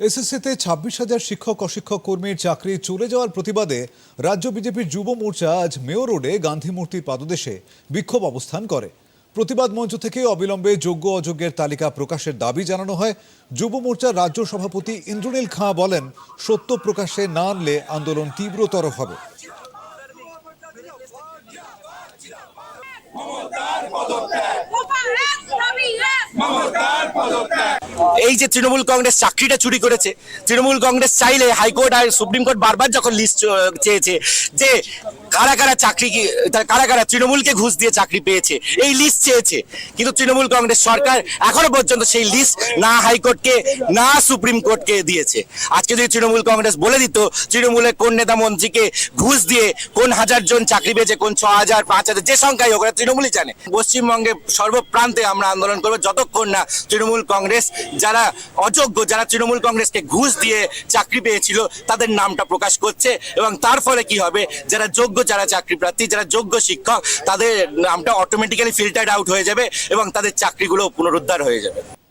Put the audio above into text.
এসএসসিতে ছাব্বিশ হাজার শিক্ষক অশিক্ষক কর্মীর চাকরি চলে যাওয়ার প্রতিবাদে রাজ্য বিজেপির যুব মোর্চা আজ মেয়র রোডে গান্ধী মূর্তির পাদদেশে বিক্ষোভ অবস্থান করে। প্রতিবাদ মঞ্চ থেকে অবিলম্বে যোগ্য অযোগ্যের তালিকা প্রকাশের দাবি জানানো হয়। যুব মোর্চার রাজ্য সভাপতি ইন্দ্রনীল খাঁ বলেন সত্য প্রকাশে না আনলে আন্দোলন তীব্রতর হবে। এই যে তৃণমূল কংগ্রেস চাকরিটা চুরি করেছে, তৃণমূল কংগ্রেস চাইলে হাইকোর্ট আর সুপ্রিম কোর্ট বারবার যখন লিস্ট চেয়েছে যে কারা কারা চাকরি কারা কারা তৃণমূলকে ঘুষ দিয়ে চাকরি পেয়েছে, এই লিস্ট চেয়েছে। কিন্তু তৃণমূল কংগ্রেস সরকার এখনও পর্যন্ত সেই লিস্ট না হাইকোর্টকে, না সুপ্রিম কোর্টকে দিয়েছে। আজকে যদি তৃণমূল কংগ্রেস বলে দিত তৃণমূলের কোন নেতা মন্ত্রীকে ঘুষ দিয়ে কোন হাজার জন চাকরি পেয়েছে, কোন ছ হাজার, পাঁচ হাজার, যে সংখ্যাই হোক তৃণমূলই জানে। পশ্চিমবঙ্গে সর্বপ্রান্তে আমরা আন্দোলন করব, যতক্ষণ না তৃণমূল কংগ্রেস যারা অযোগ্য, যারা তৃণমূল কংগ্রেসকে ঘুষ দিয়ে চাকরি পেয়েছিল, তাদের নামটা প্রকাশ করছে এবং তার ফলে কি হবে? যারা যোগ্য, যারা চাকরি প্রার্থী যারা যোগ্য শিক্ষক, তাদের নামটা অটোমেটিক্যালি ফিল্টার্ড আউট হয়ে যাবে এবং তাদের চাকরিগুলো পুনরুদ্ধার হয়ে যাবে।